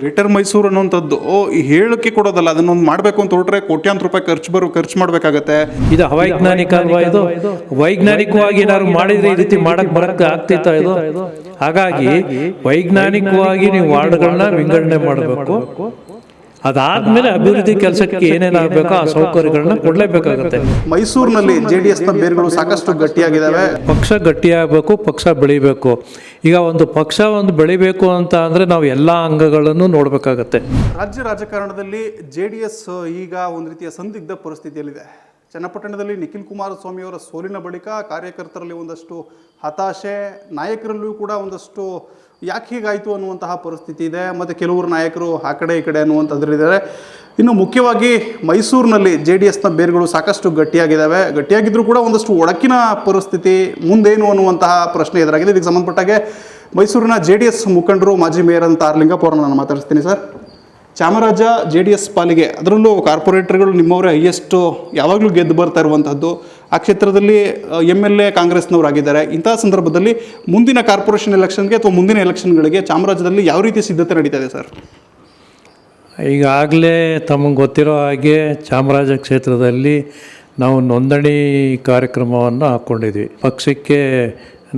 Greater Mysuru ಅನ್ನೋಂಥದ್ದು ಹೇಳಕ್ಕೆ ಹೇಳಿಕೆ ಕೊಡೋದಲ್ಲ, ಅದನ್ನೊಂದು ಮಾಡಬೇಕು ಅಂತ ಹೊರಟ್ರೆ ಕೋಟ್ಯಾಂತರ ರೂಪಾಯಿ ಖರ್ಚು ಬರೋ, ಖರ್ಚು ಮಾಡಬೇಕಾಗತ್ತೆ. ಇದು ಅವೈಜ್ಞಾನಿಕ ಅಲ್ವಾ ಇದು? ವೈಜ್ಞಾನಿಕವಾಗಿ ಏನಾದ್ರು ಮಾಡಿದ್ರೆ ಈ ರೀತಿ ಮಾಡಕ್ ಬರಕ್ಕೆ ಆಗ್ತಿತ್ತ ಇದು? ಹಾಗಾಗಿ, ವೈಜ್ಞಾನಿಕವಾಗಿ ನೀವು ವಾರ್ಡ್ಗಳನ್ನ ವಿಂಗಡಣೆ ಮಾಡಬೇಕು. ಅದಾದ್ಮೇಲೆ ಅಭಿವೃದ್ಧಿ ಕೆಲಸಕ್ಕೆ ಏನೇನಾಗಬೇಕು ಆ ಸೌಕರ್ಯಗಳನ್ನ ಕೊಡಲೇಬೇಕಾಗುತ್ತೆ. ಮೈಸೂರಿನಲ್ಲಿ ಜೆ ಡಿ ಎಸ್ನ ಬೇರುಗಳು ಸಾಕಷ್ಟು ಗಟ್ಟಿಯಾಗಿದ್ದಾವೆ ಪಕ್ಷ ಗಟ್ಟಿಯಾಗಬೇಕು ಪಕ್ಷ ಬೆಳಿಬೇಕು. ಈಗ ಒಂದು ಪಕ್ಷ ಒಂದು ಬೆಳಿಬೇಕು ಅಂತ ಅಂದ್ರೆ ನಾವು ಎಲ್ಲ ಅಂಗಗಳನ್ನು ನೋಡಬೇಕಾಗತ್ತೆ. ರಾಜ್ಯ ರಾಜಕಾರಣದಲ್ಲಿ ಜೆ ಡಿ ಎಸ್ ಈಗ ಒಂದು ರೀತಿಯ ಸಂದಿಗ್ಧ ಪರಿಸ್ಥಿತಿಯಲ್ಲಿದೆ. ಚನ್ನಪಟ್ಟಣದಲ್ಲಿ ನಿಖಿಲ್ ಕುಮಾರಸ್ವಾಮಿಯವರ ಸೋಲಿನ ಬಳಿಕ ಕಾರ್ಯಕರ್ತರಲ್ಲಿ ಒಂದಷ್ಟು ಹತಾಶೆ, ನಾಯಕರಲ್ಲೂ ಕೂಡ ಒಂದಷ್ಟು ಯಾಕೆ ಹೀಗಾಯಿತು ಅನ್ನುವಂತಹ ಪರಿಸ್ಥಿತಿ ಇದೆ. ಮತ್ತು ಕೆಲವರು ನಾಯಕರು ಆ ಕಡೆ ಈ ಕಡೆ ಅನ್ನುವಂಥದ್ರಿದ್ದಾರೆ ಇನ್ನು ಮುಖ್ಯವಾಗಿ ಮೈಸೂರಿನಲ್ಲಿ ಜೆ ಡಿ ಎಸ್ನ ಬೇರುಗಳು ಸಾಕಷ್ಟು ಗಟ್ಟಿಯಾಗಿದ್ದಾವೆ. ಗಟ್ಟಿಯಾಗಿದ್ದರೂ ಕೂಡ ಒಂದಷ್ಟು ಒಡಕಿನ ಪರಿಸ್ಥಿತಿ ಮುಂದೇನು ಅನ್ನುವಂತಹ ಪ್ರಶ್ನೆ ಎದುರಾಗಿದೆ. ಇದಕ್ಕೆ ಸಂಬಂಧಪಟ್ಟಾಗೆ ಮೈಸೂರಿನ ಜೆ ಡಿ ಎಸ್ ಮುಖಂಡರು ಮಾಜಿ ಮೇಯರ್ ಅಂತ ಆರ್ಲಿಂಗಪ್ಪ ಅವರನ್ನು ನಾನು ಮಾತಾಡಿಸ್ತೀನಿ sir. Chamaraja J D S ಪಾಲಿಗೆ ಅದರಲ್ಲೂ ಕಾರ್ಪೊರೇಟರ್ಗಳು ನಿಮ್ಮವರೇ ಹೈಯೆಸ್ಟು ಯಾವಾಗಲೂ ಗೆದ್ದು ಬರ್ತಾ ಇರುವಂಥದ್ದು ಆ ಕ್ಷೇತ್ರದಲ್ಲಿ ಎಂ ಎಲ್ ಎ ಕಾಂಗ್ರೆಸ್ನವರಾಗಿದ್ದಾರೆ. ಇಂತಹ ಸಂದರ್ಭದಲ್ಲಿ ಮುಂದಿನ ಕಾರ್ಪೊರೇಷನ್ ಎಲೆಕ್ಷನ್ಗೆ ಅಥವಾ ಮುಂದಿನ ಎಲೆಕ್ಷನ್ಗಳಿಗೆ ಚಾಮರಾಜದಲ್ಲಿ ಯಾವ ರೀತಿ ಸಿದ್ಧತೆ ನಡೀತಾ ಇದೆ ಸರ್? ಈಗಾಗಲೇ ತಮಗೆ ಗೊತ್ತಿರೋ ಹಾಗೆ ಚಾಮರಾಜ ಕ್ಷೇತ್ರದಲ್ಲಿ ನಾವು ನೋಂದಣಿ ಕಾರ್ಯಕ್ರಮವನ್ನು ಹಾಕ್ಕೊಂಡಿದ್ವಿ. ಪಕ್ಷಕ್ಕೆ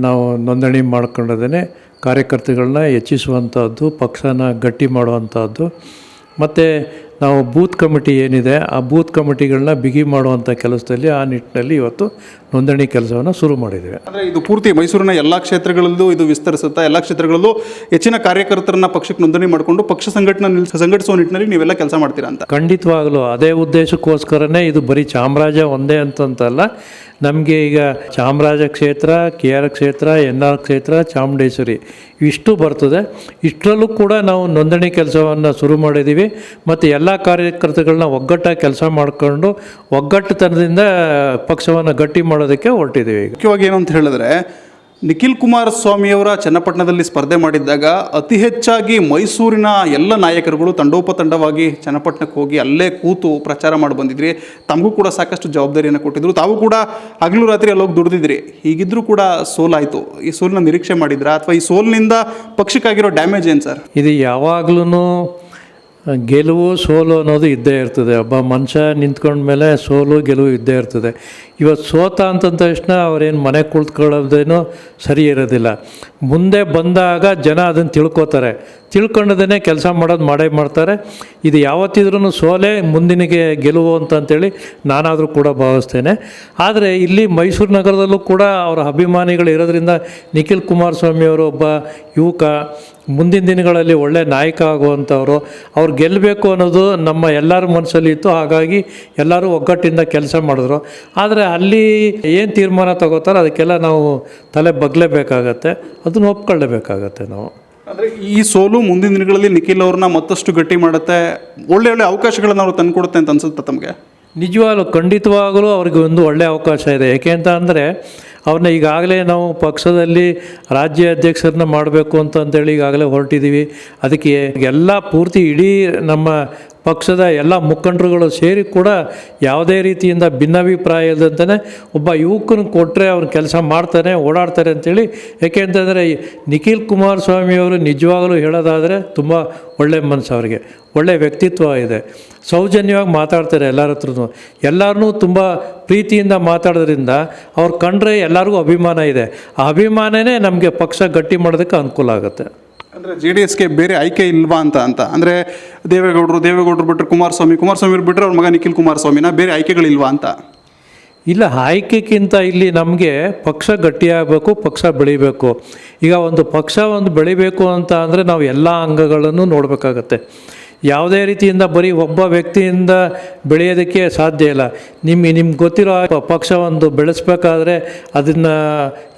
ನಾವು ನೋಂದಣಿ ಮಾಡ್ಕೊಂಡದೇ ಕಾರ್ಯಕರ್ತಗಳನ್ನ ಹೆಚ್ಚಿಸುವಂಥದ್ದು ಪಕ್ಷನ ಗಟ್ಟಿ ಮಾಡುವಂಥದ್ದು ಮತ್ತು ನಾವು ಬೂತ್ ಕಮಿಟಿ ಏನಿದೆ ಆ ಬೂತ್ ಕಮಿಟಿಗಳನ್ನ ಬಿಗಿ ಮಾಡುವಂಥ ಕೆಲಸದಲ್ಲಿ ಆ ನಿಟ್ಟಿನಲ್ಲಿ ಇವತ್ತು ನೋಂದಣಿ ಕೆಲಸವನ್ನು ಶುರು ಮಾಡಿದ್ದೇವೆ. ಅಂದರೆ ಇದು ಪೂರ್ತಿ ಮೈಸೂರಿನ ಎಲ್ಲ ಕ್ಷೇತ್ರಗಳಲ್ಲೂ ಇದು ವಿಸ್ತರಿಸುತ್ತಾ ಎಲ್ಲ ಕ್ಷೇತ್ರಗಳಲ್ಲೂ ಹೆಚ್ಚಿನ ಕಾರ್ಯಕರ್ತರನ್ನ ಪಕ್ಷಕ್ಕೆ ನೋಂದಣಿ ಮಾಡಿಕೊಂಡು ಪಕ್ಷ ಸಂಘಟನೆ ನಿಲ್ ಸಂಘಟಿಸುವ ನಿಟ್ಟಿನಲ್ಲಿ ನೀವೆಲ್ಲ ಕೆಲಸ ಮಾಡ್ತೀರಾ ಅಂತ? ಖಂಡಿತವಾಗಲೂ ಅದೇ ಉದ್ದೇಶಕ್ಕೋಸ್ಕರನೇ ಇದು ಬರೀ ಚಾಮರಾಜ ಒಂದೇ ಅಂತಂತಲ್ಲ ನಮಗೆ ಈಗ ಚಾಮರಾಜ ಕ್ಷೇತ್ರ ಕೆ ಆರ್ ಕ್ಷೇತ್ರ ಎನ್ ಆರ್ ಕ್ಷೇತ್ರ, ಚಾಮುಂಡೇಶ್ವರಿ ಇಷ್ಟು ಬರ್ತದೆ. ಇಷ್ಟರಲ್ಲೂ ಕೂಡ ನಾವು ನೋಂದಣಿ ಕೆಲಸವನ್ನು ಶುರು ಮಾಡಿದ್ದೀವಿ ಮತ್ತು ಎಲ್ಲ ಕಾರ್ಯಕರ್ತಗಳನ್ನ ಒಗ್ಗಟ್ಟಾಗಿ ಕೆಲಸ ಮಾಡಿಕೊಂಡು ಒಗ್ಗಟ್ಟುತನದಿಂದ ಪಕ್ಷವನ್ನು ಗಟ್ಟಿ ಮಾಡೋದಕ್ಕೆ ಹೊರಟಿದ್ದೀವಿ ಮುಖ್ಯವಾಗಿ ಏನು ಅಂತ ಹೇಳಿದ್ರೆ ನಿಖಿಲ್ ಕುಮಾರಸ್ವಾಮಿಯವರ ಚನ್ನಪಟ್ಟಣದಲ್ಲಿ ಸ್ಪರ್ಧೆ ಮಾಡಿದ್ದಾಗ ಅತಿ ಹೆಚ್ಚಾಗಿ ಮೈಸೂರಿನ ಎಲ್ಲ ನಾಯಕರುಗಳು ತಂಡೋಪತಂಡವಾಗಿ ಚನ್ನಪಟ್ಟಣಕ್ಕೆ ಹೋಗಿ ಅಲ್ಲೇ ಕೂತು ಪ್ರಚಾರ ಮಾಡಿ ಬಂದಿದ್ರಿ. ತಮಗೂ ಕೂಡ ಸಾಕಷ್ಟು ಜವಾಬ್ದಾರಿಯನ್ನು ಕೊಟ್ಟಿದ್ರು. ತಾವು ಕೂಡ ಹಗಲು ರಾತ್ರಿ ಅಲ್ಲಿ ಹೋಗಿ ದುಡಿದಿದ್ರಿ. ಹೀಗಿದ್ರೂ ಕೂಡ ಸೋಲಾಯಿತು. ಈ ಸೋಲಿನ ನಿರೀಕ್ಷೆ ಮಾಡಿದ್ರಾ? ಅಥವಾ ಈ ಸೋಲಿನಿಂದ ಪಕ್ಷಕ್ಕಾಗಿರೋ ಡ್ಯಾಮೇಜ್ ಏನು ಸರ್? ಇದು ಯಾವಾಗಲೂ ಗೆಲುವು ಸೋಲು ಅನ್ನೋದು ಇದ್ದೇ ಇರ್ತದೆ. ಒಬ್ಬ ಮನುಷ್ಯ ನಿಂತ್ಕೊಂಡ್ಮೇಲೆ ಸೋಲು ಗೆಲುವು ಇದ್ದೇ ಇರ್ತದೆ. ಇವತ್ತು ಸೋತ ಅಂತಂದ ತಕ್ಷಣ ಅವರೇನು ಮನೆ ಕುಳಿತ್ಕೊಳ್ಳೋದೇನು ಸರಿ ಇರೋದಿಲ್ಲ. ಮುಂದೆ ಬಂದಾಗ ಜನ ಅದನ್ನು ತಿಳ್ಕೊತಾರೆ. ತಿಳ್ಕೊಂಡದೇ ಕೆಲಸ ಮಾಡೋದು ಮಾಡೇ ಮಾಡ್ತಾರೆ. ಇದು ಯಾವತ್ತಿದ್ರೂ ಸೋಲೆ ಮುಂದಿನಗೆ ಗೆಲುವು ಅಂತಂತೇಳಿ ನಾನಾದರೂ ಕೂಡ ಭಾವಿಸ್ತೇನೆ. ಆದರೆ ಇಲ್ಲಿ ಮೈಸೂರು ನಗರದಲ್ಲೂ ಕೂಡ ಅವರ ಅಭಿಮಾನಿಗಳು ಇರೋದ್ರಿಂದ ನಿಖಿಲ್ ಕುಮಾರಸ್ವಾಮಿಯವರು ಒಬ್ಬ ಯುವಕ, ಮುಂದಿನ ದಿನಗಳಲ್ಲಿ ಒಳ್ಳೆ ನಾಯಕ ಆಗುವಂಥವ್ರು, ಅವ್ರು ಗೆಲ್ಲಬೇಕು ಅನ್ನೋದು ನಮ್ಮ ಎಲ್ಲರ ಮನಸ್ಸಲ್ಲಿ ಇತ್ತು. ಹಾಗಾಗಿ ಎಲ್ಲರೂ ಒಗ್ಗಟ್ಟಿಂದ ಕೆಲಸ ಮಾಡಿದ್ರು. ಆದರೆ ಅಲ್ಲಿ ಏನು ತೀರ್ಮಾನ ತಗೋತಾರೋ ಅದಕ್ಕೆಲ್ಲ ನಾವು ತಲೆ ಬಗ್ಲೇಬೇಕಾಗತ್ತೆ. ಅದನ್ನು ಒಪ್ಕೊಳ್ಳೇಬೇಕಾಗತ್ತೆ ನಾವು. ಅಂದರೆ ಈ ಸೋಲು ಮುಂದಿನ ದಿನಗಳಲ್ಲಿ ನಿಖಿಲ್ ಅವ್ರನ್ನ ಮತ್ತಷ್ಟು ಗಟ್ಟಿ ಮಾಡುತ್ತೆ ಒಳ್ಳೆ ಒಳ್ಳೆ ಅವಕಾಶಗಳನ್ನ ಅವ್ರು ತಂದುಕೊಡುತ್ತೆ ಅಂತ ಅನ್ಸುತ್ತೆ ತಮಗೆ? ನಿಜವಾಗ್ಲೂ ಖಂಡಿತವಾಗಲೂ ಅವ್ರಿಗೆ ಒಂದು ಒಳ್ಳೆಯ ಅವಕಾಶ ಇದೆ. ಏಕೆ ಅಂತ ಅಂದರೆ ಅವ್ರನ್ನ ಈಗಾಗಲೇ ನಾವು ಪಕ್ಷದಲ್ಲಿ ರಾಜ್ಯ ಅಧ್ಯಕ್ಷರನ್ನ ಮಾಡಬೇಕು ಅಂತ ಅಂತೇಳಿ ಈಗಾಗಲೇ ಹೊರಟಿದ್ದೀವಿ ಅದಕ್ಕೆ ಎಲ್ಲ ಪೂರ್ತಿ ಇಡೀ ನಮ್ಮ ಪಕ್ಷದ ಎಲ್ಲ ಮುಖಂಡರುಗಳು ಸೇರಿ ಕೂಡ ಯಾವುದೇ ರೀತಿಯಿಂದ ಭಿನ್ನಾಭಿಪ್ರಾಯ ಇಲ್ಲದಂತೆ ಒಬ್ಬ ಯುವಕನ ಕೊಟ್ಟರೆ ಅವ್ರ ಕೆಲಸ ಮಾಡ್ತಾನೆ ಓಡಾಡ್ತಾರೆ ಅಂತೇಳಿ. ಯಾಕೆ ಅಂತಂದರೆ ನಿಖಿಲ್ ಕುಮಾರಸ್ವಾಮಿಯವರು ನಿಜವಾಗಲೂ ಹೇಳೋದಾದರೆ ತುಂಬ ಒಳ್ಳೆ ಮನಸ್ಸು ಅವರಿಗೆ. ಒಳ್ಳೆಯ ವ್ಯಕ್ತಿತ್ವ ಇದೆ. ಸೌಜನ್ಯವಾಗಿ ಮಾತಾಡ್ತಾರೆ ಎಲ್ಲರ ಹತ್ರನೂ. ಎಲ್ಲರನ್ನೂ ತುಂಬ ಪ್ರೀತಿಯಿಂದ ಮಾತಾಡೋದ್ರಿಂದ ಅವ್ರು ಕಂಡ್ರೆ ಎಲ್ಲರಿಗೂ ಅಭಿಮಾನ ಇದೆ. ಆ ಅಭಿಮಾನನೇ ನಮಗೆ ಪಕ್ಷ ಗಟ್ಟಿ ಮಾಡೋದಕ್ಕೆ ಅನುಕೂಲ ಆಗುತ್ತೆ. ಅಂದರೆ ಜೆ ಡಿ ಎಸ್ಗೆ ಬೇರೆ ಆಯ್ಕೆ ಇಲ್ವಾ ಅಂತ ಅಂತ. ಅಂದರೆ ದೇವೇಗೌಡರು ದೇವೇಗೌಡರು ಬಿಟ್ಟರೆ ಕುಮಾರಸ್ವಾಮಿ ಕುಮಾರಸ್ವಾಮಿ ಬಿಟ್ಟರೆ ಅವ್ರ ಮಗ ನಿಖಿಲ್ ಕುಮಾರಸ್ವಾಮಿನ ಬೇರೆ ಆಯ್ಕೆಗಳಿಲ್ವಾ ಅಂತ? ಇಲ್ಲ ಆಯ್ಕೆಗಿಂತ ಇಲ್ಲಿ ನಮಗೆ ಪಕ್ಷ ಗಟ್ಟಿಯಾಗಬೇಕು, ಪಕ್ಷ ಬೆಳಿಬೇಕು. ಈಗ ಒಂದು ಪಕ್ಷ ಒಂದು ಬೆಳಿಬೇಕು ಅಂತ ಅಂದರೆ ನಾವು ಎಲ್ಲ ಅಂಗಗಳನ್ನು ನೋಡಬೇಕಾಗತ್ತೆ. ಯಾವುದೇ ರೀತಿಯಿಂದ ಬರೀ ಒಬ್ಬ ವ್ಯಕ್ತಿಯಿಂದ ಬೆಳೆಯೋದಕ್ಕೆ ಸಾಧ್ಯ ಇಲ್ಲ. ನಿಮ್ಮ ನಿಮ್ಗೆ ಗೊತ್ತಿರೋ ಪಕ್ಷ ಒಂದು ಬೆಳೆಸ್ಬೇಕಾದ್ರೆ ಅದನ್ನು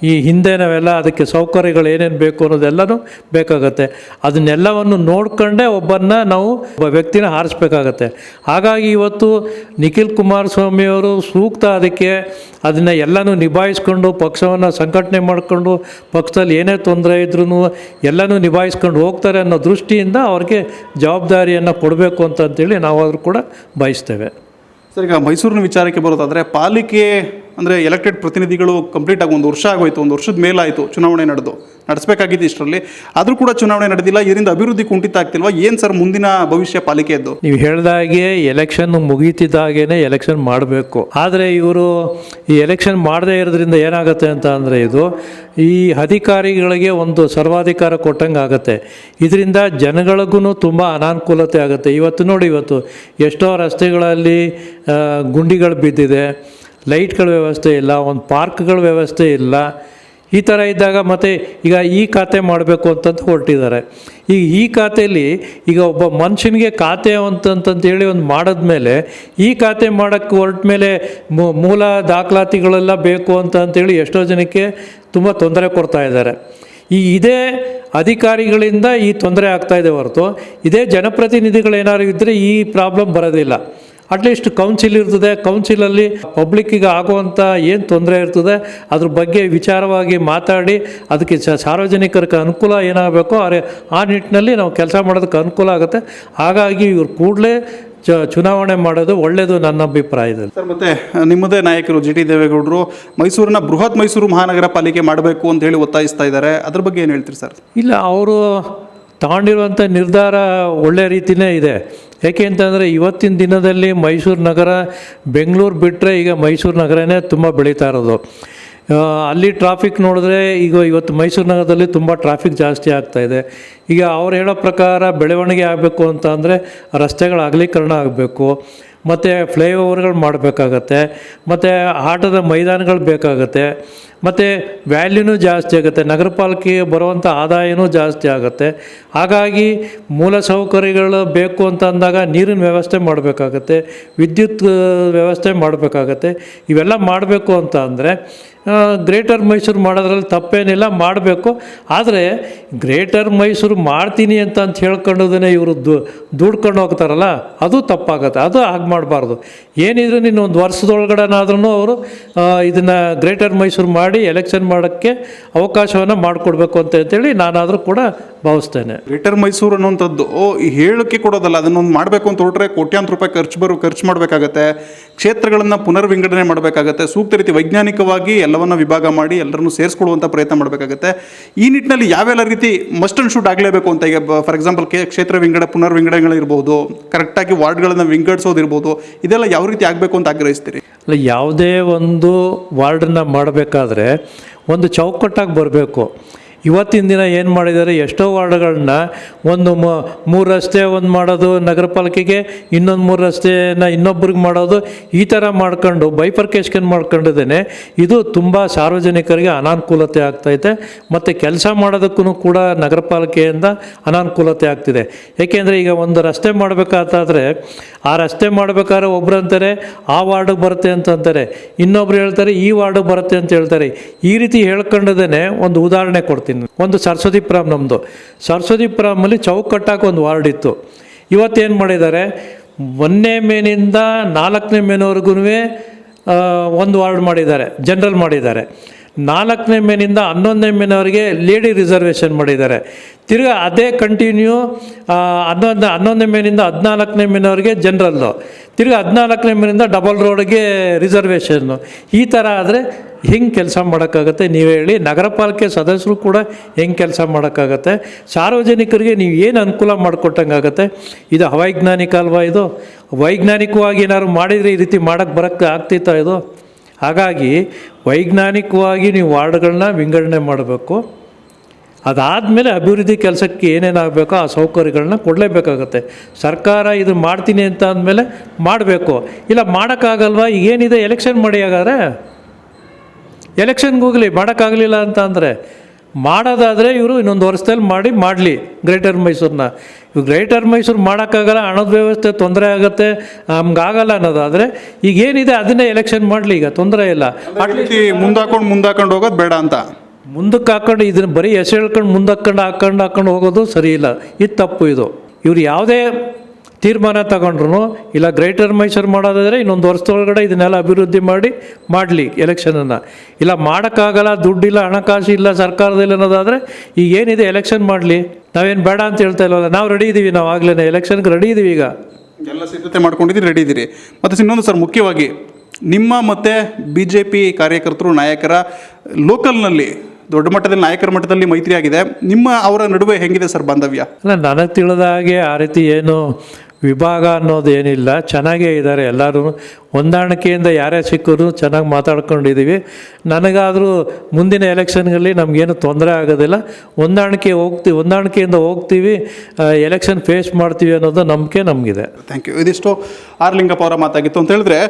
ಈ ಹಿಂದೆ ನಾವೆಲ್ಲ ಅದಕ್ಕೆ ಸೌಕರ್ಯಗಳು ಏನೇನು ಬೇಕು ಅನ್ನೋದೆಲ್ಲನೂ ಬೇಕಾಗತ್ತೆ. ಅದನ್ನೆಲ್ಲವನ್ನು ನೋಡ್ಕೊಂಡೇ ಒಬ್ಬನ್ನ ನಾವು ಒಬ್ಬ ವ್ಯಕ್ತಿನ ಆರಿಸ್ಬೇಕಾಗತ್ತೆ ಹಾಗಾಗಿ ಇವತ್ತು ನಿಖಿಲ್ ಕುಮಾರಸ್ವಾಮಿಯವರು ಸೂಕ್ತ ಅದಕ್ಕೆ ಅದನ್ನು ಎಲ್ಲನೂ ನಿಭಾಯಿಸ್ಕೊಂಡು, ಪಕ್ಷವನ್ನು ಸಂಘಟನೆ ಮಾಡಿಕೊಂಡು, ಪಕ್ಷದಲ್ಲಿ ಏನೇ ತೊಂದರೆ ಇದ್ರೂ ಎಲ್ಲನೂ ನಿಭಾಯಿಸ್ಕೊಂಡು ಹೋಗ್ತಾರೆ ಅನ್ನೋ ದೃಷ್ಟಿಯಿಂದ ಅವ್ರಿಗೆ ಜವಾಬ್ದಾರಿಯನ್ನು ಕೊಡಬೇಕು ಅಂತಂತೇಳಿ ನಾವಾದರೂ ಕೂಡ ಬಯಸ್ತೇವೆ. ಸರ್ ಈಗ ಮೈಸೂರಿನ ವಿಚಾರಕ್ಕೆ ಬರೋದಾದರೆ ಪಾಲಿಕೆ ಅಂದರೆ ಎಲೆಕ್ಟೆಡ್ ಪ್ರತಿನಿಧಿಗಳು ಕಂಪ್ಲೀಟ್ ಆಗಿ ಒಂದು ವರ್ಷ ಆಗೋಯ್ತು, ಒಂದು ವರ್ಷದ ಮೇಲಾಯಿತು ಚುನಾವಣೆ ನಡೆದು. ನಡೆಸಬೇಕಾಗಿತ್ತು ಇಷ್ಟರಲ್ಲಿ. ಆದರೂ ಕೂಡ ಚುನಾವಣೆ ನಡೆದಿಲ್ಲ, ಇದರಿಂದ ಅಭಿವೃದ್ಧಿ ಕುಂಠಿತ ಆಗ್ತಿಲ್ವಾ? ಏನು ಸರ್ ಮುಂದಿನ ಭವಿಷ್ಯ ಪಾಲಿಕೆಯದ್ದು ನೀವು ಹೇಳ್ದಾಗೆ ಎಲೆಕ್ಷನ್ ಮುಗೀತಿದ್ದಾಗೇನೆ ಎಲೆಕ್ಷನ್ ಮಾಡಬೇಕು. ಆದರೆ ಇವರು ಈ ಎಲೆಕ್ಷನ್ ಮಾಡದೇ ಇರೋದ್ರಿಂದ ಏನಾಗುತ್ತೆ ಅಂತ ಅಂದರೆ ಇದು, ಈ ಅಧಿಕಾರಿಗಳಿಗೆ ಒಂದು ಸರ್ವಾಧಿಕಾರ ಕೊಟ್ಟಂಗೆ ಆಗುತ್ತೆ. ಇದರಿಂದ ಜನಗಳಿಗೂ ತುಂಬ ಅನಾನುಕೂಲತೆ ಆಗುತ್ತೆ. ಇವತ್ತು ನೋಡಿ ಇವತ್ತು ಎಷ್ಟೋ ರಸ್ತೆಗಳಲ್ಲಿ ಗುಂಡಿಗಳು ಬಿದ್ದಿದೆ. ಲೈಟ್ಗಳ ವ್ಯವಸ್ಥೆ ಇಲ್ಲ, ಒಂದು ಪಾರ್ಕ್ಗಳ ವ್ಯವಸ್ಥೆ ಇಲ್ಲ. ಈ ಥರ ಇದ್ದಾಗ ಮತ್ತು ಈಗ ಈ ಖಾತೆ ಮಾಡಬೇಕು ಅಂತಂತ ಹೊರಟಿದ್ದಾರೆ. ಈಗ ಈ ಖಾತೆಯಲ್ಲಿ ಈಗ ಒಬ್ಬ ಮನುಷ್ಯನಿಗೆ ಖಾತೆ ಅಂತಂತಂತೇಳಿ ಒಂದು ಮಾಡಿದ್ಮೇಲೆ ಈ ಖಾತೆ ಮಾಡೋಕ್ಕೆ ಹೊರಟ ಮೇಲೆ ಮೂಲ ದಾಖಲಾತಿಗಳೆಲ್ಲ ಬೇಕು ಅಂತ ಅಂತೇಳಿ ಎಷ್ಟೋ ಜನಕ್ಕೆ ತುಂಬ ತೊಂದರೆ ಕೊಡ್ತಾ ಇದ್ದಾರೆ. ಈ ಇದೇ ಅಧಿಕಾರಿಗಳಿಂದ ಈ ತೊಂದರೆ ಆಗ್ತಾ ಇದೆ ಹೊರತು, ಇದೇ ಜನಪ್ರತಿನಿಧಿಗಳೇನಾದ್ರು ಇದ್ದರೆ ಈ ಪ್ರಾಬ್ಲಮ್ ಬರೋದಿಲ್ಲ. ಅಟ್ಲೀಸ್ಟ್ ಕೌನ್ಸಿಲ್ ಇರ್ತದೆ ಕೌನ್ಸಿಲಲ್ಲಿ ಪಬ್ಲಿಕ್ಕಿಗೆ ಆಗುವಂಥ ಏನು ತೊಂದರೆ ಇರ್ತದೆ ಅದ್ರ ಬಗ್ಗೆ ವಿಚಾರವಾಗಿ ಮಾತಾಡಿ ಅದಕ್ಕೆ ಸಾರ್ವಜನಿಕರಿಗೆ ಅನುಕೂಲ ಏನಾಗಬೇಕೋ ಅರೆ ಆ ನಿಟ್ಟಿನಲ್ಲಿ ನಾವು ಕೆಲಸ ಮಾಡೋದಕ್ಕೆ ಅನುಕೂಲ ಆಗುತ್ತೆ. ಹಾಗಾಗಿ ಇವ್ರು ಕೂಡಲೇ ಚ ಚುನಾವಣೆ ಮಾಡೋದು ಒಳ್ಳೆಯದು ನನ್ನ ಅಭಿಪ್ರಾಯದಲ್ಲಿ. ಸರ್ ಮತ್ತೆ ನಿಮ್ಮದೇ ನಾಯಕರು ಜಿ ಟಿ ದೇವೇಗೌಡರು ಮೈಸೂರಿನ ಬೃಹತ್ ಮೈಸೂರು ಮಹಾನಗರ ಪಾಲಿಕೆ ಮಾಡಬೇಕು ಅಂತ ಹೇಳಿ ಒತ್ತಾಯಿಸ್ತಾ ಇದ್ದಾರೆ. ಅದ್ರ ಬಗ್ಗೆ ಏನು ಹೇಳ್ತೀರಿ ಸರ್? ಇಲ್ಲ ಅವರು ತಗೊಂಡಿರುವಂಥ ನಿರ್ಧಾರ ಒಳ್ಳೆ ರೀತಿಯೇ ಇದೆ. ಯಾಕೆ ಅಂತಂದರೆ ಇವತ್ತಿನ ದಿನದಲ್ಲಿ ಮೈಸೂರು ನಗರ ಬೆಂಗಳೂರು ಬಿಟ್ಟರೆ ಈಗ ಮೈಸೂರು ನಗರನೇ ತುಂಬ ಬೆಳೀತಾ ಇರೋದು. ಅಲ್ಲಿ ಟ್ರಾಫಿಕ್ ನೋಡಿದ್ರೆ ಈಗ ಇವತ್ತು ಮೈಸೂರು ನಗರದಲ್ಲಿ ತುಂಬ ಟ್ರಾಫಿಕ್ ಜಾಸ್ತಿ ಆಗ್ತಾ ಇದೆ. ಈಗ ಅವ್ರು ಹೇಳೋ ಪ್ರಕಾರ ಬೆಳವಣಿಗೆ ಆಗಬೇಕು ಅಂತ ಅಂದರೆ ರಸ್ತೆಗಳ ಅಗಲೀಕರಣ ಆಗಬೇಕು. ಮತ್ತು ಫ್ಲೈಓವರ್ಗಳು ಮಾಡಬೇಕಾಗತ್ತೆ. ಮತ್ತು ಆಟದ ಮೈದಾನಗಳು ಬೇಕಾಗತ್ತೆ. ಮತ್ತು ವ್ಯಾಲ್ಯೂನೂ ಜಾಸ್ತಿ ಆಗುತ್ತೆ ನಗರ ಪಾಲಿಕೆಗೆ ಬರುವಂಥ ಆದಾಯವೂ ಜಾಸ್ತಿ ಆಗುತ್ತೆ. ಹಾಗಾಗಿ ಮೂಲ ಸೌಕರ್ಯಗಳು ಬೇಕು ಅಂತ ಅಂದಾಗ ನೀರಿನ ವ್ಯವಸ್ಥೆ ಮಾಡಬೇಕಾಗತ್ತೆ, ವಿದ್ಯುತ್ ವ್ಯವಸ್ಥೆ ಮಾಡಬೇಕಾಗತ್ತೆ. ಇವೆಲ್ಲ ಮಾಡಬೇಕು ಅಂತ ಅಂದರೆ ಗ್ರೇಟರ್ ಮೈಸೂರು ಮಾಡೋದ್ರಲ್ಲಿ ತಪ್ಪೇನಿಲ್ಲ, ಮಾಡಬೇಕು. ಆದರೆ ಗ್ರೇಟರ್ ಮೈಸೂರು ಮಾಡ್ತೀನಿ ಅಂತ ಅಂತ ಹೇಳ್ಕೊಂಡೋದನ್ನೇ ಇವರು ದುಡ್ಕೊಂಡು ಹೋಗ್ತಾರಲ್ಲ, ಅದು ತಪ್ಪಾಗತ್ತೆ, ಅದು ಹಾಗೆ ಮಾಡಬಾರ್ದು. ಏನಿದ್ರು ನೀನು ಒಂದು ವರ್ಷದೊಳಗಡೆನಾದ್ರೂ ಅವರು ಇದನ್ನು ಗ್ರೇಟರ್ ಮೈಸೂರು ಮಾಡಿ ಎಲೆಕ್ಷನ್ ಮಾಡೋಕ್ಕೆ ಅವಕಾಶವನ್ನು ಮಾಡಿಕೊಡ್ಬೇಕು ಅಂತ ಅಂತೇಳಿ ನಾನಾದರೂ ಕೂಡ ಭಾವಿಸ್ತೇನೆ. ಗ್ರೇಟರ್ ಮೈಸೂರು ಅನ್ನುವಂಥದ್ದು ಈ ಹೇಳಿಕೆ ಕೊಡೋದಲ್ಲ ಅದನ್ನೊಂದು ಮಾಡಬೇಕು ಅಂತ ಹೊರಟ್ರೆ ಕೋಟ್ಯಾಂತರ ರೂಪಾಯಿ ಖರ್ಚು ಬರೋ ಖರ್ಚು ಮಾಡಬೇಕಾಗತ್ತೆ ಕ್ಷೇತ್ರಗಳನ್ನು ಪುನರ್ವಿಂಗಡಣೆ ಮಾಡಬೇಕಾಗತ್ತೆ ಸೂಕ್ತ ರೀತಿ ವೈಜ್ಞಾನಿಕವಾಗಿ ಎಲ್ಲವನ್ನು ವಿಭಾಗ ಮಾಡಿ ಎಲ್ಲರನ್ನು ಸೇರಿಸ್ಕೊಳ್ಳುವಂಥ ಪ್ರಯತ್ನ ಮಾಡಬೇಕಾಗತ್ತೆ. ಈ ನಿಟ್ಟಿನಲ್ಲಿ ಯಾವೆಲ್ಲ ರೀತಿ ಮಸ್ಟ್ ಅಂಡ್ ಶೂಟ್ ಆಗಲೇಬೇಕು ಅಂತ ಈಗ ಫಾರ್ ಎಕ್ಸಾಂಪಲ್ ಕೆ ಕ್ಷೇತ್ರ ವಿಂಗಡ ಪುನರ್ವಿಂಗಡಣೆಗಳಿರ್ಬೋದು ಕರೆಕ್ಟಾಗಿ ವಾರ್ಡ್ಗಳನ್ನು ವಿಂಗಡಿಸೋದಿರ್ಬೋದು ಇದೆಲ್ಲ ಯಾವ ರೀತಿ ಆಗಬೇಕು ಅಂತ ಆಗ್ರಹಿಸ್ತೀರಿ? ಅಲ್ಲ ಯಾವುದೇ ಒಂದು ವಾರ್ಡನ್ನು ಮಾಡಬೇಕಾದ್ರೆ ಒಂದು ಚೌಕಟ್ಟಾಗಿ ಬರಬೇಕು. ಇವತ್ತಿನ ದಿನ ಏನು ಮಾಡಿದ್ದಾರೆ? ಎಷ್ಟೋ ವಾರ್ಡ್ಗಳನ್ನ ಒಂದು ಮ- ಮೂರು ರಸ್ತೆ ಒಂದು ಮಾಡೋದು ನಗರ ಪಾಲಿಕೆಗೆ ಇನ್ನೊಂದು ಮೂರು ರಸ್ತೆನ ಇನ್ನೊಬ್ರಿಗೆ ಮಾಡೋದು ಈ ಥರ ಮಾಡ್ಕೊಂಡು ಬೈಪರ್ಕೇಶನ್ ಮಾಡ್ಕೊಂಡಿದ್ದೇನೆ. ಇದು ತುಂಬ ಸಾರ್ವಜನಿಕರಿಗೆ ಅನಾನುಕೂಲತೆ ಆಗ್ತೈತೆ. ಮತ್ತು ಕೆಲಸ ಮಾಡೋದಕ್ಕೂ ಕೂಡ ನಗರ ಪಾಲಿಕೆಯಿಂದ ಅನಾನುಕೂಲತೆ ಆಗ್ತಿದೆ. ಏಕೆಂದರೆ ಈಗ ಒಂದು ರಸ್ತೆ ಮಾಡಬೇಕಾದ್ರೆ ಆ ರಸ್ತೆ ಮಾಡಬೇಕಾದ್ರೆ ಒಬ್ರು ಅಂತಾರೆ ಆ ವಾರ್ಡಿಗೆ ಬರುತ್ತೆ ಅಂತಂತಾರೆ. ಇನ್ನೊಬ್ರು ಹೇಳ್ತಾರೆ, ಈ ವಾರ್ಡಿಗೆ ಬರುತ್ತೆ ಅಂತ ಹೇಳ್ತಾರೆ. ಈ ರೀತಿ ಹೇಳ್ಕೊಂಡಿದ್ದೇನೆ, ಒಂದು ಉದಾಹರಣೆ ಕೊಡ್ತೀನಿ ಒಂದು ಸರಸ್ವತಿಪುರಂ ನಮ್ಮದು ಸರಸ್ವತಿಪುರಮಲ್ಲಿ ಕಟ್ಟಾಕ ಒಂದು ವಾರ್ಡ್ ಇತ್ತು. ಇವತ್ತೇನು ಮಾಡಿದ್ದಾರೆ? ಒಂದನೇ ಮೇನಿಂದ ನಾಲ್ಕನೇ ಮೇನವರೆಗೂ ಒಂದು ವಾರ್ಡ್ ಮಾಡಿದ್ದಾರೆ. ಜನರಲ್ ಮಾಡಿದ್ದಾರೆ. ನಾಲ್ಕನೇ ಮೇನಿಂದ ಹನ್ನೊಂದನೇ ಮೇನವರೆಗೆ ಲೇಡಿ ರಿಸರ್ವೇಷನ್ ಮಾಡಿದ್ದಾರೆ. ತಿರ್ಗಿ ಅದೇ ಕಂಟಿನ್ಯೂ ಹನ್ನೊಂದು, ಹನ್ನೊಂದನೇ ಮೇನಿಂದ ಹದಿನಾಲ್ಕನೇ ಮೇನವರೆಗೆ ಜನರಲ್ಲು ತಿರ್ಗಿ ಹದಿನಾಲ್ಕನೇ ಮೇನಿಂದ ಡಬಲ್ ರೋಡ್ಗೆ ರಿಸರ್ವೇಷನ್ನು ಈ ಥರ ಆದರೆ ಹೆಂಗೆ ಕೆಲಸ ಮಾಡೋಕ್ಕಾಗತ್ತೆ ನೀವು ಹೇಳಿ. ನಗರ ಪಾಲಿಕೆ ಸದಸ್ಯರು ಕೂಡ ಹೆಂಗೆ ಕೆಲಸ ಮಾಡೋಕ್ಕಾಗತ್ತೆ. ಸಾರ್ವಜನಿಕರಿಗೆ ನೀವು ಏನು ಅನುಕೂಲ ಮಾಡಿಕೊಟ್ಟಂಗಾಗತ್ತೆ ಇದು ಅವೈಜ್ಞಾನಿಕ ಅಲ್ವಾ ಇದು? ವೈಜ್ಞಾನಿಕವಾಗಿ ಏನಾದ್ರು ಮಾಡಿದರೆ ಈ ರೀತಿ ಮಾಡೋಕ್ಕೆ ಬರೋಕ್ಕೆ ಆಗ್ತಿತ್ತಾ ಇದು? ಹಾಗಾಗಿ ವೈಜ್ಞಾನಿಕವಾಗಿ ನೀವು ವಾರ್ಡ್ಗಳನ್ನ ವಿಂಗಡಣೆ ಮಾಡಬೇಕು. ಅದಾದಮೇಲೆ ಅಭಿವೃದ್ಧಿ ಕೆಲಸಕ್ಕೆ ಏನೇನಾಗಬೇಕೋ ಆ ಸೌಕರ್ಯಗಳನ್ನ ಕೊಡಲೇಬೇಕಾಗತ್ತೆ. ಸರ್ಕಾರ ಇದು ಮಾಡ್ತೀನಿ ಅಂತ ಅಂದಮೇಲೆ ಮಾಡಬೇಕು. ಇಲ್ಲ ಮಾಡೋಕ್ಕಾಗಲ್ವಾ? ಏನಿದೆ ಎಲೆಕ್ಷನ್ ಮಾಡಿ ಹಾಗಾದರೆ ಎಲೆಕ್ಷನ್ಗೆ ಹೋಗಲಿ, ಮಾಡೋಕ್ಕಾಗಲಿಲ್ಲ ಅಂತ ಅಂದರೆ? ಮಾಡೋದಾದರೆ ಇವರು ಇನ್ನೊಂದು ವರ್ಷದಲ್ಲಿ ಮಾಡಿ ಮಾಡಲಿ ಗ್ರೇಟರ್ ಮೈಸೂರನ್ನ ಇವು ಗ್ರೇಟರ್ ಮೈಸೂರು ಮಾಡೋಕ್ಕಾಗಲ್ಲ ಹಣದ ವ್ಯವಸ್ಥೆ ತೊಂದರೆ ಆಗುತ್ತೆ ನಮ್ಗಾಗಲ್ಲ ಅನ್ನೋದಾದರೆ ಈಗ ಏನಿದೆ ಅದನ್ನೇ ಎಲೆಕ್ಷನ್ ಮಾಡಲಿ ಈಗ ತೊಂದರೆ ಇಲ್ಲ. ಮುಂದಾಕೊಂಡು ಮುಂದಾಕೊಂಡು ಹೋಗೋದು ಬೇಡ ಅಂತ. ಮುಂದಕ್ಕೆ ಹಾಕೊಂಡು ಇದನ್ನು ಬರೀ ಹೆಸರು ಹೇಳ್ಕೊಂಡು ಮುಂದಕ್ಕೊಂಡು ಹಾಕೊಂಡು ಹಾಕೊಂಡು ಹೋಗೋದು ಸರಿ ಇಲ್ಲ. ಇದು ತಪ್ಪು ಇದು. ಇವ್ರು ಯಾವುದೇ ತೀರ್ಮಾನ ತಗೊಂಡ್ರು ಇಲ್ಲ ಗ್ರೇಟರ್ ಮೈಸೂರು ಮಾಡೋದಾದರೆ ಇನ್ನೊಂದು ವರ್ಷದೊಳಗಡೆ ಇದನ್ನೆಲ್ಲ ಅಭಿವೃದ್ಧಿ ಮಾಡಿ ಮಾಡಲಿ ಎಲೆಕ್ಷನನ್ನು ಇಲ್ಲ ಮಾಡೋಕ್ಕಾಗಲ್ಲ ದುಡ್ಡಿಲ್ಲ ಹಣಕಾಸು ಇಲ್ಲ ಸರ್ಕಾರದಲ್ಲಿ ಅನ್ನೋದಾದರೆ ಈಗ ಏನಿದೆ ಎಲೆಕ್ಷನ್ ಮಾಡಲಿ? ನಾವೇನು ಬೇಡ ಅಂತ ಹೇಳ್ತಾ ಇಲ್ಲವಲ್ಲ ನಾವು ರೆಡಿ ಇದ್ದೀವಿ ನಾವು ಆಗಲೇ ಎಲೆಕ್ಷನ್ಗೆ ರೆಡಿ ಇದ್ದೀವಿ ಈಗ. ಎಲ್ಲ ಸಿದ್ಧತೆ ಮಾಡ್ಕೊಂಡಿದ್ದೀರಿ ರೆಡಿ ಇದ್ದೀರಿ ಮತ್ತು ಇನ್ನೊಂದು ಸರ್ ಮುಖ್ಯವಾಗಿ ನಿಮ್ಮ ಮತ್ತು ಬಿ ಜೆ ಪಿ ಕಾರ್ಯಕರ್ತರು ನಾಯಕರ ಲೋಕಲ್ನಲ್ಲಿ ದೊಡ್ಡ ಮಟ್ಟದಲ್ಲಿ ನಾಯಕರ ಮಟ್ಟದಲ್ಲಿ ಮೈತ್ರಿ ಆಗಿದೆ ನಿಮ್ಮ ಅವರ ನಡುವೆ ಹೆಂಗಿದೆ ಸರ್ ಬಾಂಧವ್ಯ? ಅಲ್ಲ ನನಗೆ ತಿಳಿದ ಹಾಗೆ ಆ ರೀತಿ ಏನು ವಿಭಾಗ ಅನ್ನೋದು ಏನಿಲ್ಲ, ಚೆನ್ನಾಗೇ ಇದ್ದಾರೆ ಎಲ್ಲರೂ. ಹೊಂದಾಣಿಕೆಯಿಂದ ಯಾರೇ ಸಿಕ್ಕರು ಚೆನ್ನಾಗಿ ಮಾತಾಡ್ಕೊಂಡಿದ್ದೀವಿ ನನಗಾದರೂ ಮುಂದಿನ ಎಲೆಕ್ಷನ್ಗಳಲ್ಲಿ ನಮಗೇನು ತೊಂದರೆ ಆಗೋದಿಲ್ಲ. ಹೊಂದಾಣಿಕೆ ಹೋಗ್ತೀವಿ ಹೊಂದಾಣಿಕೆಯಿಂದ ಹೋಗ್ತೀವಿ. ಎಲೆಕ್ಷನ್ ಫೇಸ್ ಮಾಡ್ತೀವಿ ಅನ್ನೋದು ನಂಬಿಕೆ ನಮಗಿದೆ. Thank you. ಇದಿಷ್ಟು ಆರ್ಲಿಂಗಪ್ಪ ಅವರ ಮಾತಾಗಿತ್ತು. ಅಂತ ಹೇಳಿದ್ರೆ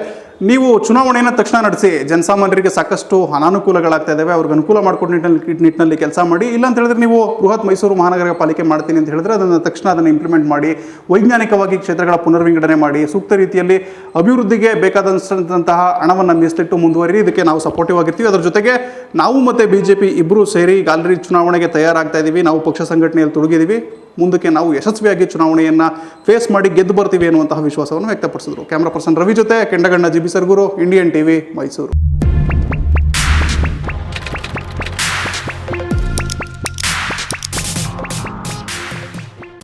ನೀವು ಚುನಾವಣೆಯನ್ನು ತಕ್ಷಣ ನಡೆಸಿ, ಜನಸಾಮಾನ್ಯರಿಗೆ ಸಾಕಷ್ಟು ಅನಾನುಕೂಲಗಳಾಗ್ತಾ ಇದ್ದಾವೆ ಅವ್ರಿಗೆ ಅನುಕೂಲ ಮಾಡ್ಕೊಂಡು ನಿಟ್ಟಿನಲ್ಲಿ ನಿಟ್ಟಿನಲ್ಲಿ ಕೆಲಸ ಮಾಡಿ, ಇಲ್ಲ ಅಂತ ಹೇಳಿದ್ರೆ ನೀವು ಬೃಹತ್ ಮೈಸೂರು ಮಹಾನಗರ ಪಾಲಿಕೆ ಮಾಡ್ತೀನಿ ಅಂತ ಹೇಳಿದ್ರೆ ಅದನ್ನು ತಕ್ಷಣ ಅದನ್ನು ಇಂಪ್ಲಿಮೆಂಟ್ ಮಾಡಿ, ವೈಜ್ಞಾನಿಕವಾಗಿ ಕ್ಷೇತ್ರಗಳ ಪುನರ್ವಿಂಗಡಣೆ ಮಾಡಿ, ಸೂಕ್ತ ರೀತಿಯಲ್ಲಿ ಅಭಿವೃದ್ಧಿಗೆ ಬೇಕಾದಂತಹ ಹಣವನ್ನು ಮೀಸಲಿಟ್ಟು ಮುಂದುವರಿ ಇದಕ್ಕೆ ನಾವು ಸಪೋರ್ಟಿವ್ ಆಗಿರ್ತೀವಿ. ಅದರ ಜೊತೆಗೆ ನಾವು ಮತ್ತು ಬಿ ಜೆ ಪಿ ಇಬ್ಬರೂ ಸೇರಿ ಈಗ ಆಲ್ರೆಡಿ ಚುನಾವಣೆಗೆ ತಯಾರಾಗ್ತಾ ಇದ್ದೀವಿ ನಾವು ಪಕ್ಷ ಸಂಘಟನೆಯಲ್ಲಿ ತೊಡಗಿದ್ದೀವಿ ಮುಂದಕ್ಕೆ ನಾವು ಯಶಸ್ವಿಯಾಗಿ ಚುನಾವಣೆಯನ್ನು ಫೇಸ್ ಮಾಡಿ ಗೆದ್ದು ಬರ್ತೀವಿ ಅನ್ನುವಂತಹ ವಿಶ್ವಾಸವನ್ನು ವ್ಯಕ್ತಪಡಿಸಿದರು. ಕ್ಯಾಮ್ರಾ ಪರ್ಸನ್ ರವಿ ಜೊತೆ Kendaganna G B Sargur Indian TV Mysuru